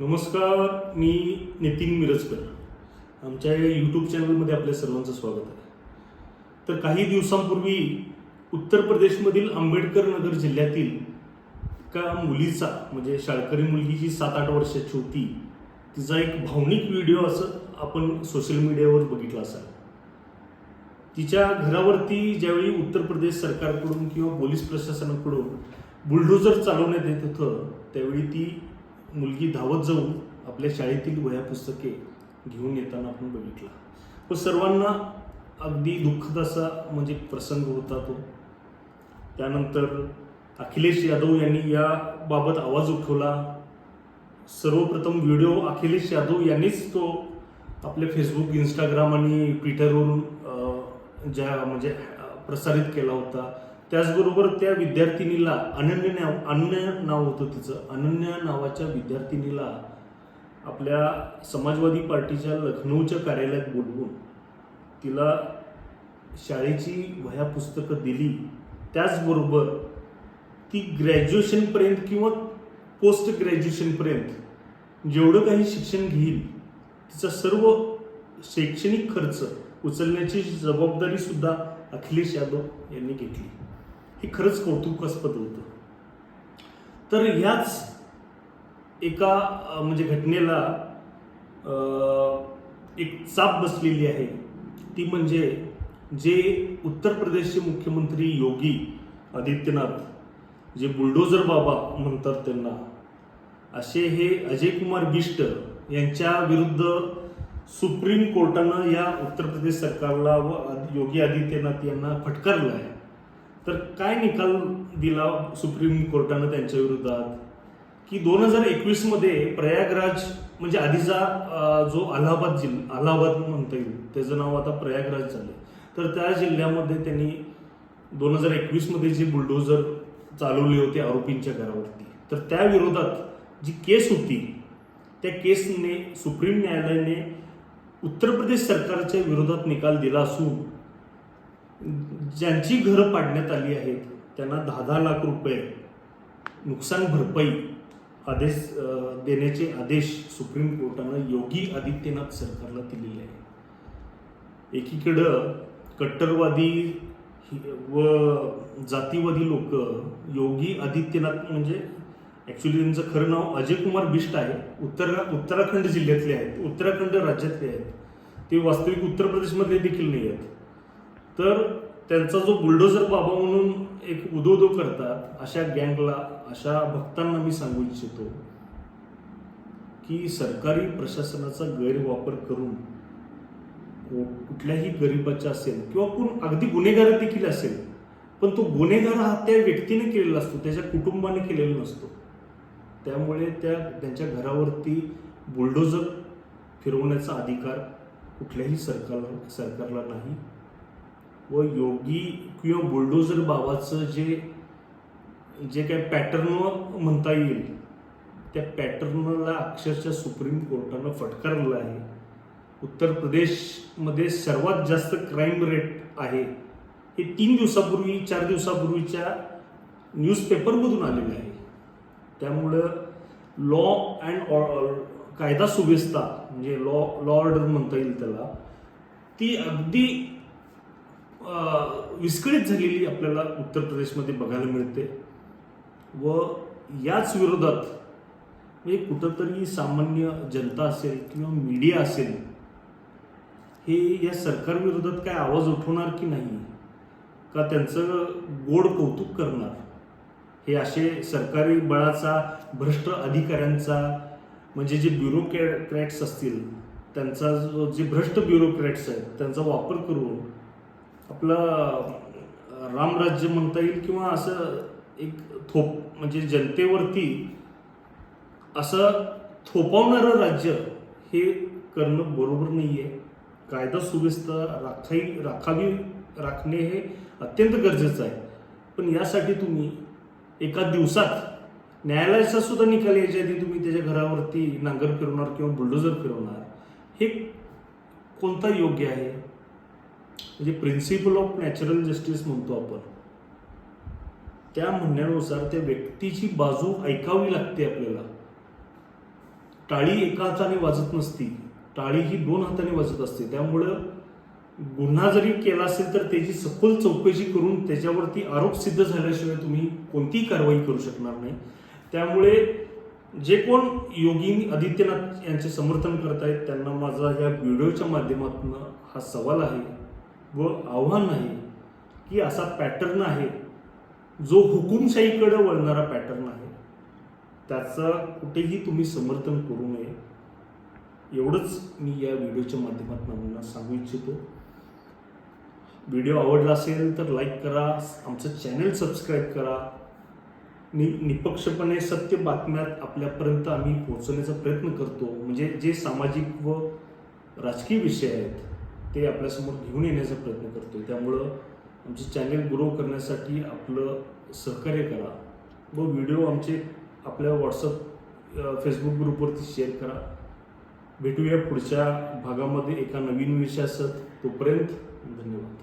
नमस्कार मी नितीन मिरजकर. आमच्या या यूट्यूब चॅनलमध्ये आपल्या सर्वांचं स्वागत आहे. तर काही दिवसांपूर्वी उत्तर प्रदेशमधील आंबेडकर नगर जिल्ह्यातील एका मुलीचा म्हणजे शाळकरी मुलगी जी सात आठ वर्षाची होती तिचा एक भावनिक व्हिडिओ असं आपण सोशल मीडियावर बघितला असाल. तिच्या घरावरती ज्यावेळी उत्तर प्रदेश सरकारकडून किंवा पोलीस प्रशासनाकडून बुलडोजर चालवण्यात येत होतं त्यावेळी ती मुलगी धावत जाऊन आपल्या शाळेतील वह्या पुस्तके घेऊन येताना आपण बघितला. व सर्वांना अगदी दुःखद असा म्हणजे प्रसंग होता तो. त्यानंतर अखिलेश यादव यांनी याबाबत आवाज उठवला. सर्वप्रथम व्हिडिओ अखिलेश यादव यांनीच तो आपले फेसबुक इंस्टाग्राम आणि ट्विटरवरून ज्या म्हणजे प्रसारित केला होता. त्याचबरोबर त्या विद्यार्थिनीला अनन्य नाव अनन्य नाव होतं तिचं. अनन्य नावाच्या विद्यार्थिनीला आपल्या समाजवादी पार्टीच्या लखनौच्या कार्यालयात बोलवून तिला शाळेची वह्या पुस्तकं दिली. त्याचबरोबर ती ग्रॅज्युएशनपर्यंत किंवा पोस्ट ग्रॅज्युएशनपर्यंत जेवढं काही शिक्षण घेईल तिचा सर्व शैक्षणिक खर्च उचलण्याची जबाबदारीसुद्धा अखिलेश यादव यांनी घेतली. हे खरंच कौतुकास्पद होतं. तर ह्याच एका म्हणजे घटनेला एक चाप बसलेली आहे. ती म्हणजे जे उत्तर प्रदेशचे मुख्यमंत्री योगी आदित्यनाथ जे बुलडोजर बाबा म्हणतात त्यांना असे हे अजय कुमार बिष्ट यांच्या विरुद्ध सुप्रीम कोर्टानं या उत्तर प्रदेश सरकारला व योगी आदित्यनाथ यांना फटकारलं आहे. तर काय निकाल दिला सुप्रीम कोर्टानं त्यांच्या विरोधात? की दोन हजार एकवीसमध्ये प्रयागराज म्हणजे आधीचा जो अलाहाबाद जिल्हा अलाहाबाद म्हणता येईल त्याचं नाव आता प्रयागराज झालं तर त्या जिल्ह्यामध्ये त्यांनी दोन हजार एकवीसमध्ये जी जे बुलडोजर चालवले होते आरोपींच्या घरावरती तर त्या विरोधात जी केस होती त्या केसने सुप्रीम न्यायालयाने उत्तर प्रदेश सरकारच्या विरोधात निकाल दिला असून ज्यांची घरं पाडण्यात आली आहेत त्यांना दहा दहा लाख रुपये नुकसान भरपाई आदेश देण्याचे आदेश सुप्रीम कोर्टानं योगी आदित्यनाथ सरकारला दिलेले आहे एकीकडं कट्टरवादी व जातीवादी लोक योगी आदित्यनाथ म्हणजे ॲक्च्युली त्यांचं खरं नाव अजय कुमार बिष्ट आहे उत्तर उत्तराखंड जिल्ह्यातले आहेत उत्तराखंड राज्यातले आहेत. ते वास्तविक उत्तर प्रदेशमधले देखील नाही आहेत. तर त्यांचा जो बुलडोझर बाबा म्हणून एक उदोदो करतात अशा गँगला अशा भक्तांना मी सांगू इच्छितो की सरकारी प्रशासनाचा गैरवापर करून कुठल्याही गरिबाचा असेल किंवा कोण अगदी गुन्हेगार देखील असेल पण तो गुन्हेगार हा त्या व्यक्तीने केलेला असतो त्याच्या कुटुंबाने केलेला नसतो. त्यामुळे त्या त्यांच्या घरावरती बुलडोजर फिरवण्याचा अधिकार कुठल्याही सरकार सरकारला नाही. व योगी किंवा बुलडोजर बाबाचं जे जे काय पॅटर्न म्हणता येईल त्या पॅटर्नला अक्षरशः सुप्रीम कोर्टानं फटकारलं आहे. उत्तर प्रदेशमध्ये सर्वात जास्त क्राईम रेट आहे. हे तीन दिवसापूर्वी चार दिवसापूर्वीच्या न्यूजपेपरमधून आलेलं आहे. त्यामुळं लॉ अँड कायदा सुव्यवस्था म्हणजे लॉ लॉ ऑर्डर म्हणता येईल त्याला ती अगदी विस्कळीत झालेली आपल्याला उत्तर प्रदेशमध्ये बघायला मिळते. व याच विरोधात म्हणजे कुठंतरी सामान्य जनता असेल किंवा मीडिया असेल हे या सरकारविरोधात काय आवाज उठवणार की नाही? का त्यांचं गोड कौतुक करणार? हे असे सरकारी बळाचा भ्रष्ट अधिकाऱ्यांचा म्हणजे जे ब्युरोक्रॅट्स असतील त्यांचा जो जे भ्रष्ट ब्युरोक्रॅट्स आहेत त्यांचा वापर करून आपलं रामराज्य म्हणता येईल किंवा असं एक थोप म्हणजे जनतेवरती असं थोपवणारं राज्य हे करणं बरोबर नाही आहे कायदा सुव्यवस्था राखाई राखावी राखणे हे अत्यंत गरजेचं आहे. पण यासाठी तुम्ही एका दिवसात न्यायालयाचा सुद्धा निकाल यायच्या आधी तुम्ही त्याच्या घरावरती नांगर फिरवणार किंवा बुलडोजर फिरवणार. हे कोणता योग्य आहे? म्हणजे प्रिन्सिपल ऑफ नॅचरल जस्टिस म्हणतो आपण. त्या म्हणण्यानुसार त्या व्यक्तीची बाजू ऐकावी लागते आपल्याला. टाळी एका हाताने वाजत नसती टाळी ही दोन हाताने वाजत असते. त्यामुळं गुन्हा जरी केला असेल तर त्याची सखोल चौकशी करून त्याच्यावरती आरोप सिद्ध झाल्याशिवाय तुम्ही कोणतीही कारवाई करू शकणार नाही. त्यामुळे जे कोण योगी आदित्यनाथ यांचे समर्थन करतायत त्यांना माझा या व्हिडिओच्या माध्यमातून हा सवाल आहे. व आव्हान आहे की असा पॅटर्न आहे जो हुकुमशाहीकडे वळणारा पॅटर्न आहे त्याचं कुठेही तुम्ही समर्थन करू नये. एवढंच मी या व्हिडिओच्या माध्यमातून आपल्याला सांगू इच्छितो. व्हिडिओ आवडला असेल तर लाईक करा आमचं चॅनल सबस्क्राईब करा. नि निपक्षपणे सत्य बातम्यात आपल्यापर्यंत आम्ही पोहोचवण्याचा प्रयत्न करतो. म्हणजे जे सामाजिक व राजकीय विषय आहेत ते आपल्यासमोर घेऊन येण्याचा प्रयत्न करतो त्यामुळं आमचे चॅनेल ग्रो करण्यासाठी आपलं सहकार्य करा. व व्हिडिओ आमचे आपल्या व्हॉट्सअप फेसबुक ग्रुपवरती शेअर करा. भेटूया पुढच्या भागामध्ये एका नवीन विषयासह तोपर्यंत धन्यवाद.